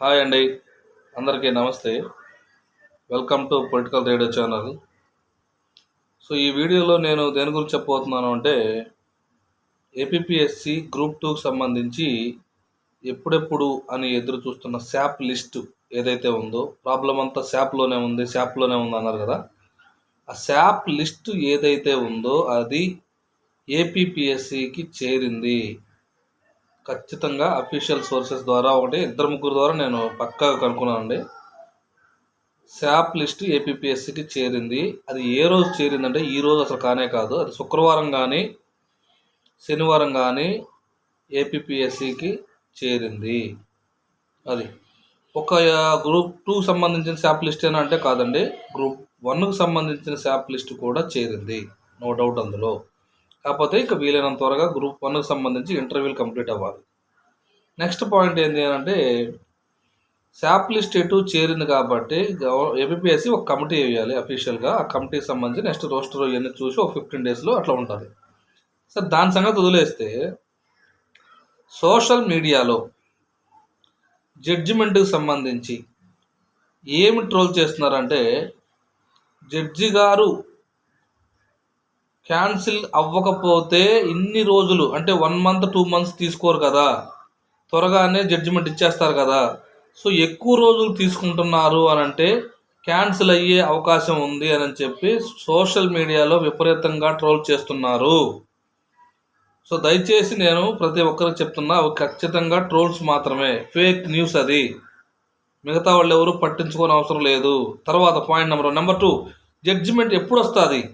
Hi అండి. అందరికీ నమస్తే. Welcome to political radio channel. So ఈ వీడియోలో నేను దేని గురించి చెప్పబోతున్నాను అంటే ఏపీఎస్సి గ్రూప్ టూకి సంబంధించి ఎప్పుడెప్పుడు అని ఎదురు చూస్తున్న శాప్ లిస్టు ఏదైతే ఉందో ప్రాబ్లం అంతా శాప్లోనే ఉంది శాప్లోనే ఉంది అన్నారు కదా. ఆ శాప్ లిస్టు ఏదైతే ఉందో అది ఏపీఎస్సికి చేరింది. ఖచ్చితంగా అఫీషియల్ సోర్సెస్ ద్వారా ఒకటి ఇద్దరు ముగ్గురు ద్వారా నేను పక్కాగా కనుక్కున్నానండి. శాప్ లిస్ట్ ఏపీఎస్సికి చేరింది. అది ఏ రోజు చేరిందంటే ఈ రోజు అసలు కానే కాదు. అది శుక్రవారం కానీ శనివారం కానీ ఏపీఎస్సికి చేరింది. అది ఒక గ్రూప్ టూ సంబంధించిన శాప్ లిస్ట్ ఏనా అంటే కాదండి గ్రూప్ వన్కు సంబంధించిన శాప్ లిస్ట్ కూడా చేరింది. నో డౌట్ అందులో. కాకపోతే ఇక వీలైనంత త్వరగా గ్రూప్ వన్కి సంబంధించి ఇంటర్వ్యూలు కంప్లీట్ అవ్వాలి. నెక్స్ట్ పాయింట్ ఏంటి అంటే శాప్ లిస్ట్ ఎటు చేరింది కాబట్టి ఏపీఎస్సి ఒక కమిటీ వేయాలి అఫీషియల్గా. ఆ కమిటీకి సంబంధించి నెక్స్ట్ రోస్టర్ ఇవన్నీ చూసి ఒక ఫిఫ్టీన్ డేస్లో అట్లా ఉంటుంది. సార్ దాని సంగతి వదిలేస్తే సోషల్ మీడియాలో జడ్జిమెంట్కి సంబంధించి ఏమి ట్రోల్ చేస్తున్నారంటే జడ్జి గారు క్యాన్సిల్ అవ్వకపోతే ఇన్ని రోజులు అంటే వన్ మంత్ టూ మంత్స్ తీసుకోరు కదా. త్వరగానే జడ్జిమెంట్ ఇచ్చేస్తారు కదా. సో ఎక్కువ రోజులు తీసుకుంటున్నారు అని అంటే క్యాన్సిల్ అయ్యే అవకాశం ఉంది అని చెప్పి సోషల్ మీడియాలో విపరీతంగా ట్రోల్ చేస్తున్నారు. సో దయచేసి నేను ప్రతి ఒక్కరికి చెప్తున్నా అవి ఖచ్చితంగా ట్రోల్స్ మాత్రమే. ఫేక్ న్యూస్ అది. మిగతా వాళ్ళు ఎవరు పట్టించుకోని అవసరం లేదు. తర్వాత point number number two judgement ఎప్పుడు వస్తుంది?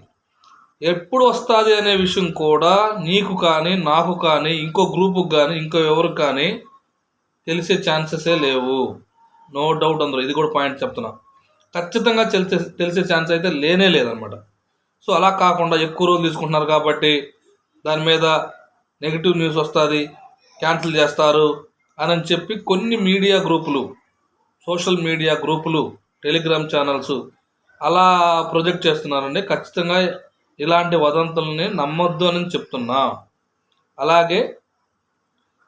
ఎప్పుడు వస్తుంది అనే విషయం కూడా నీకు కానీ నాకు కానీ ఇంకో గ్రూపుకి కానీ ఇంకో ఎవరికి కానీ తెలిసే ఛాన్సెసే లేవు. నో డౌట్ అందులో. ఇది కూడా పాయింట్ చెప్తున్నా. ఖచ్చితంగా తెలిసే తెలిసే ఛాన్స్ అయితే లేనే లేదనమాట సో అలా కాకుండా ఎక్కువ రోజులు తీసుకుంటున్నారు కాబట్టి దాని మీద నెగిటివ్ న్యూస్ వస్తుంది క్యాన్సిల్ చేస్తారు అని చెప్పి కొన్ని మీడియా గ్రూపులు సోషల్ మీడియా గ్రూపులు టెలిగ్రామ్ ఛానల్స్ అలా ప్రొజెక్ట్ చేస్తున్నారండి. ఖచ్చితంగా ఇలాంటి వదంతుల్ని నమ్మొద్దు అని చెప్తున్నా. అలాగే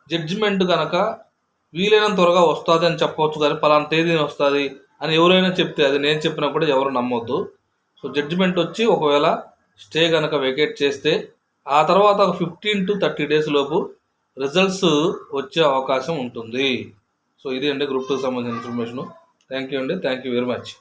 జడ్జిమెంట్ కనుక వీలైనంత త్వరగా వస్తుంది అని చెప్పవచ్చు కానీ పలానా తేదీని వస్తుంది అని ఎవరైనా చెప్తే అది నేను చెప్పినా కూడా ఎవరు నమ్మొద్దు. సో జడ్జిమెంట్ వచ్చి ఒకవేళ స్టే కనుక వెకేట్ చేస్తే ఆ తర్వాత ఒక ఫిఫ్టీన్ టు థర్టీ డేస్ లోపు రిజల్ట్స్ వచ్చే అవకాశం ఉంటుంది. సో ఇది అండి గ్రూప్ టూ సంబంధించిన ఇన్ఫర్మేషన్ థ్యాంక్ యూ అండి. Thank you very much